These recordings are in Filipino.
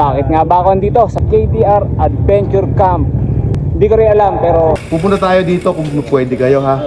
bakit nga ba ako andito sa KDR Adventure Camp? Hindi ko rin alam pero Pupunta tayo dito kung pwede kayo ha.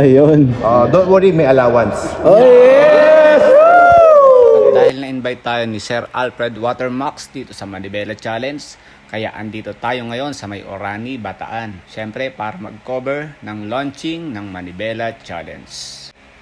ayun. Ah, don't worry, may allowance. Oh yes! Dahil na-invite tayo ni Sir Alfred Watermax dito sa Manibela Challenge, kaya andito tayo ngayon sa may Orani, Bataan. Siyempre para mag-cover ng launching ng Manibela Challenge.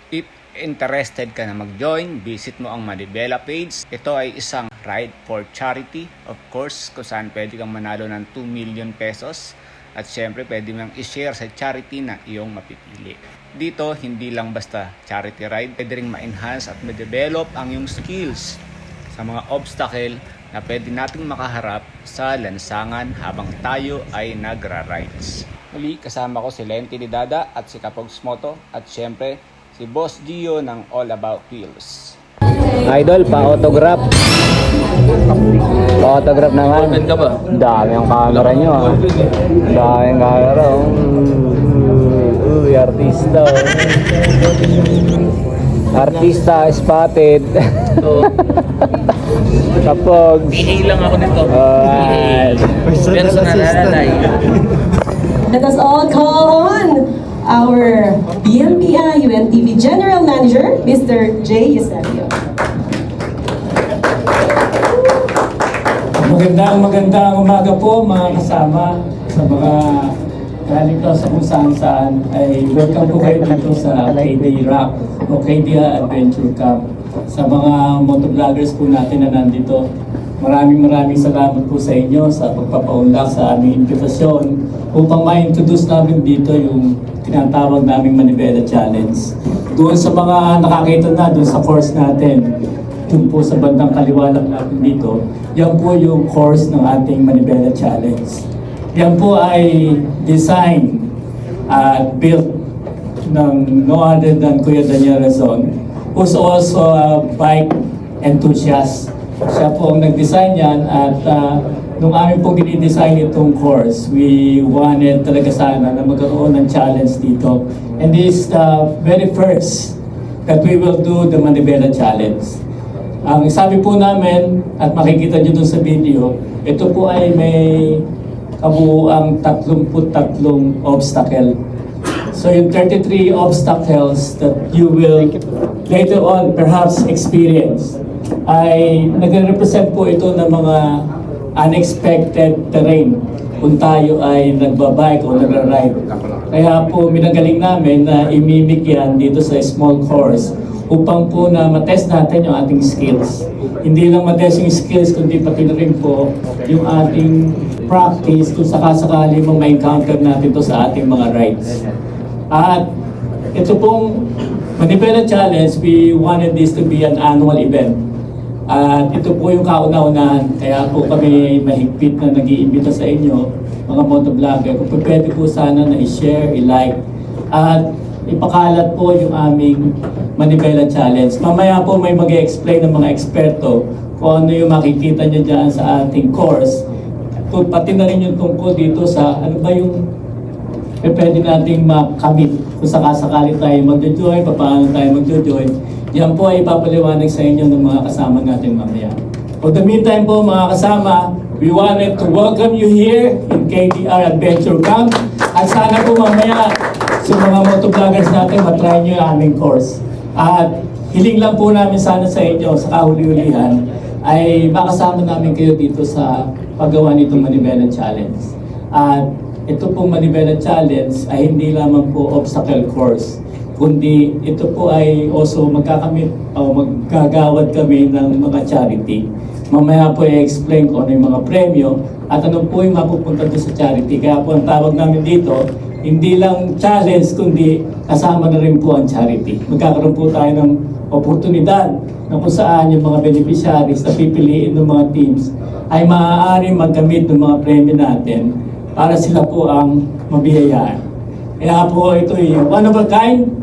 If interested ka na mag-join, visit mo ang Manibela page. Ito ay isang ride for charity. Of course, kung saan pwede kang manalo ng 2 million pesos. At syempre, pwede mo i-share sa charity na iyong mapipili. Dito, hindi lang basta charity ride, pwede rin ma-enhance at ma-develop ang iyong skills sa mga obstacle na pwede nating makaharap sa lansangan habang tayo ay nagra-rides. Muli, kasama ko si Lenti Dada at si Kapogs Moto at syempre si Boss Gio ng All About Wheels. Idol, pa-autograph. Pa-autograph naman. Open ka ba? Dami ang camera nyo ah. Dami ang camera. oh. Mm, Uy, artista. oh. Artista spotted. Kapag. PA lang ako nito. Personal alalay. Let us all call on our BMPI UNTV General Manager, Mr. J. Eusebio. Magandang magandang umaga po mga kasama sa mga galing ko sa kung saan saan ay welcome po kayo dito sa KD Rock o KD Adventure Camp. Sa mga motovloggers po natin na nandito, maraming maraming salamat po sa inyo sa pagpapaunlak sa aming invitasyon upang ma-introduce namin dito yung tinatawag naming Manibela Challenge. Doon sa mga nakakita na doon sa course natin, dun po sa bandang kaliwa natin dito, yan po yung course ng ating Manibela Challenge. Yan po ay design at built ng no other than Kuya Daniel Razon, who's also a bike enthusiast. Siya po ang nag-design yan at uh, nung amin po dinidesign itong course, we wanted talaga sana na magkaroon ng challenge dito. And this is the very first that we will do the Manibela Challenge. Ang sabi po namin, at makikita nyo dun sa video, ito po ay may kabuuang 33 obstacle. So yung 33 obstacles that you will later on perhaps experience ay nagre-represent po ito ng mga unexpected terrain kung tayo ay nagbabike o nagra-ride. Kaya po minagaling namin na imimik yan dito sa small course upang po na matest natin yung ating skills. Hindi lang matest yung skills, kundi pati na rin po yung ating practice kung sakasakali mong ma-encounter natin to sa ating mga rides. At ito pong Manibela Challenge, we wanted this to be an annual event. At ito po yung kauna-unahan, kaya po kami mahigpit na nag-iimbita sa inyo, mga motovlogger. Kung pwede po sana na i-share, i-like, at ipakalat po yung aming Manibela Challenge. Mamaya po may mag explain ng mga eksperto kung ano yung makikita nyo dyan sa ating course. At pati na rin yung tungkol dito sa ano ba yung eh, pwede nating makamit kung sakasakali tayo magjo-join, paano tayo magjo-join. Yan po ay ipapaliwanag sa inyo ng mga kasama natin mamaya. For the meantime po mga kasama, we wanted to welcome you here in KDR Adventure Camp. At sana po mamaya sa mga motovloggers natin, matry nyo yung aming course. At hiling lang po namin sana sa inyo sa kahuli-hulihan ay makasama namin kayo dito sa paggawa nitong Manibela Challenge. At ito pong Manibela Challenge ay hindi lamang po obstacle course, kundi ito po ay also magkakamit o maggagawad kami ng mga charity. Mamaya po i-explain ko ano yung mga premyo at ano po yung mapupunta doon sa charity. Kaya po ang tawag namin dito, hindi lang challenge kundi kasama na rin po ang charity. Magkakaroon po tayo ng oportunidad na kung saan yung mga beneficiaries na pipiliin ng mga teams ay maaari magkamit ng mga premyo natin para sila po ang mabiyayaan. Kaya po ito ay one of a kind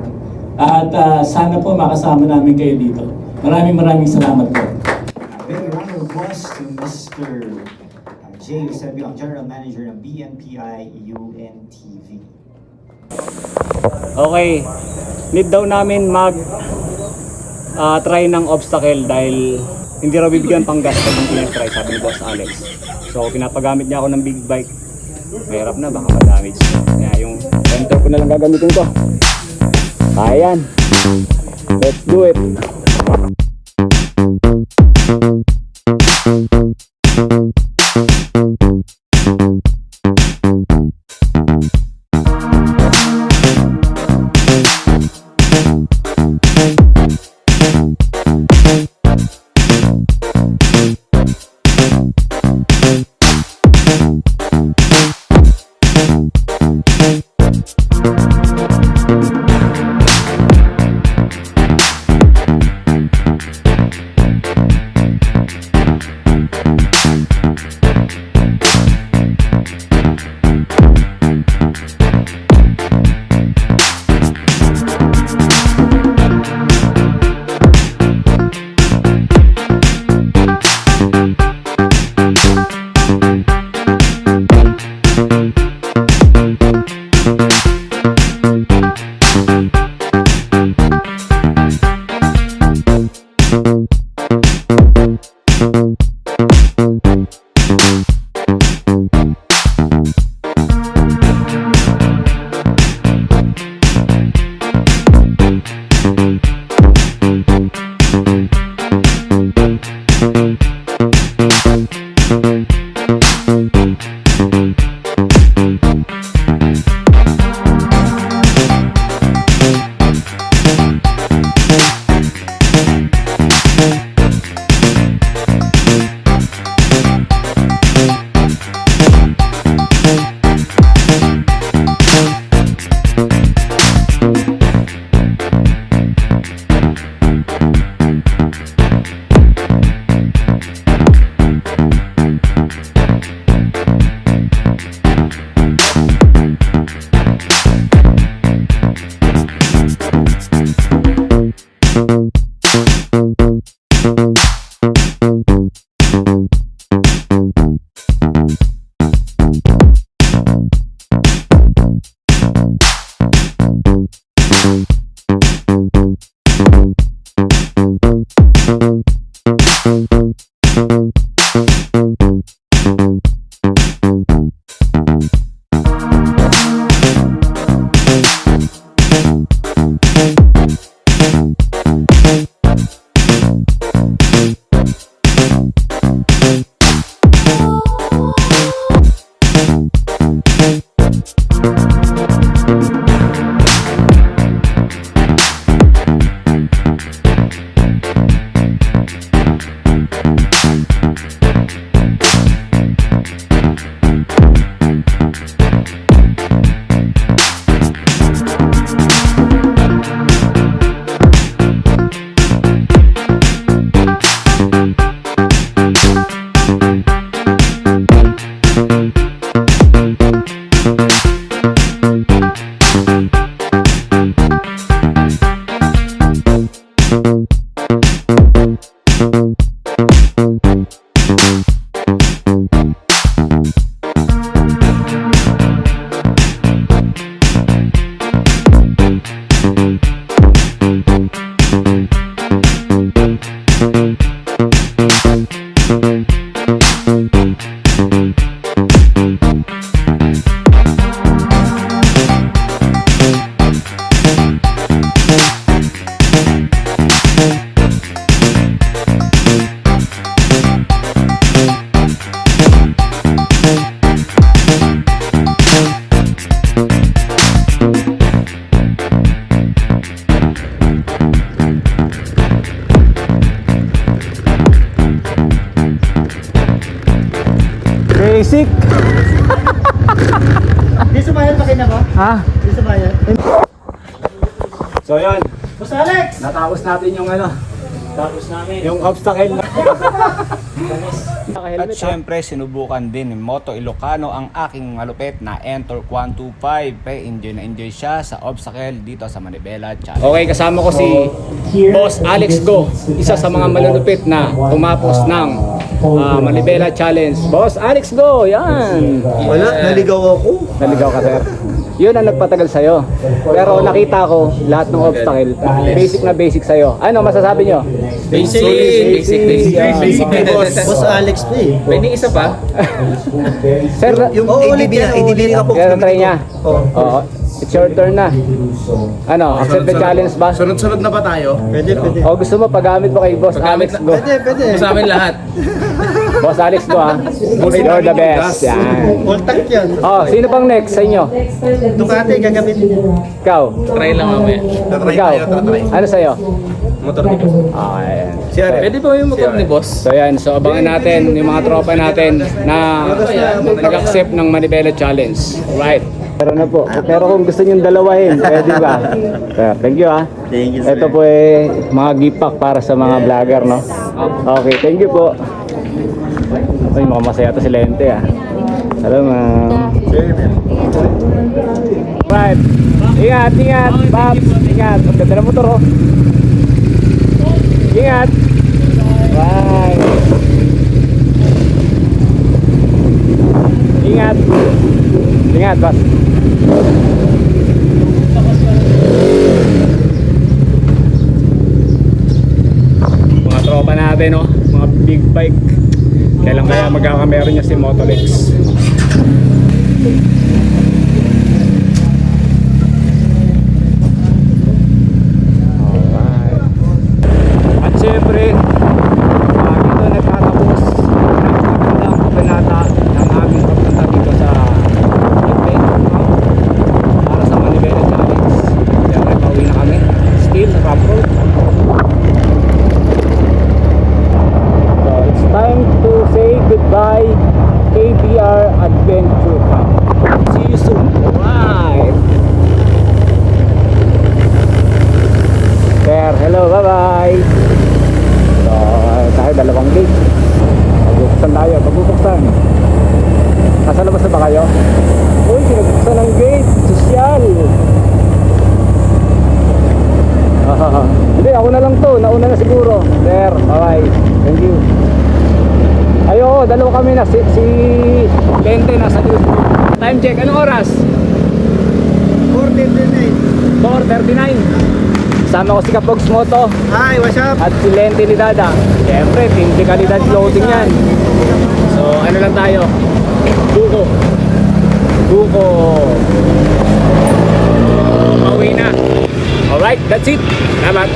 at ah, sana po makasama namin kayo dito. Maraming maraming salamat po. A big round of applause to Mr. Jay Eusebio, ang General Manager ng BNPI UNTV. Okay. Need daw namin mag ah, try ng obstacle dahil hindi raw bibigyan pang gas pag hindi try sabi ni Boss Alex. So pinapagamit niya ako ng big bike. Mahirap na, baka ma-damage. Kaya yung center ko na lang gagamitin ko. Kaya yan. Let's do it. Thank Basic. Di sumayan pa kayo mo? Ha? Di sumayan. So yun, Boss Alex! natapos natin yung ano, Tapos namin. yung obstacle na. At syempre, sinubukan din ni Moto Ilocano ang aking malupit na Entor 125. Pre, enjoy na enjoy siya sa obstacle dito sa Manibela Challenge. Okay, kasama ko si Boss Alex Go, isa sa mga malulupit na tumapos ng ah, Manibela Challenge. Boss Alex Go, yan! Wala, naligaw ako. Naligaw ka, sir. Yun ang nagpatagal sa'yo. Pero nakita ko lahat ng obstacle, basic na basic sa'yo. Ano masasabi nyo? Basic. Basic, basic. Basic, Boss, boss Alex pa eh. May isa pa? Sir, Yung ADB na, ADB na po. try niya. Oo. Oo. It's your turn na. Ano, accept the challenge ba? Sunod-sunod na ba tayo? Pwede, pwede. O gusto mo paggamit mo kay Boss Paggamit Alex na- go. Pwede, pwede. Sa amin lahat. Boss Alex go ha. You're the best. Yan. Tank yan. Oh, sino pang next sa inyo? Ducati, gagamitin. Ikaw. Try lang mamaya. Ikaw. Ano sa'yo? Motor ni Boss. Ah, ayan. Pwede ba yung motor ni boss? So yan, so abangan natin yung mga tropa natin na nag-accept ng Manibela Challenge. Right. Pero na po. Pero kung gusto niyo dalawahin, pwede ba? Sir, thank you ha. Thank you, Ito po eh, mga gift pack para sa mga vlogger, no? Okay, thank you po. Ay, mukhang masaya to si Lente ah. Salamat. Right. Ingat, ingat. Pops, ingat. Ang ganda ng motor oh. Ingat. Bye. Ingat. Ingat, Bas. Mga tropa natin, no? Mga big bike. Kailan kaya magkakamera niya si Motolex? Alright. At syempre, uh, dito nagtatapos ang magandang kabanata ng aming pagpunta dito sa event no? para sa Manibela Challenge. Siyempre, pauwi na kami. Still, rough road. So, it's time to say goodbye KBR Adventure Camp. See you soon. Alright. Sir, hello, bye-bye. So, tayo dalawang gate. Pagbubuksan tayo, pagbubuksan. Nasa labas na ba kayo? Uy, pinabuksan ng gate. Sosyal. Ah, Hindi, ako na lang to. Nauna na siguro. Sir, bye-bye. Thank you. Ay, oo, dalawa kami na. Si, si Lente nasa group. Time check, anong oras? 439. 4.39. Sama ko si Kapogs Moto. Hi, what's up? At si Lente ni Dada. Siyempre, tindi kalidad clothing yan. So, ano lang tayo? Duko. Duko. So, pauwi na. Alright, that's it. Salamat.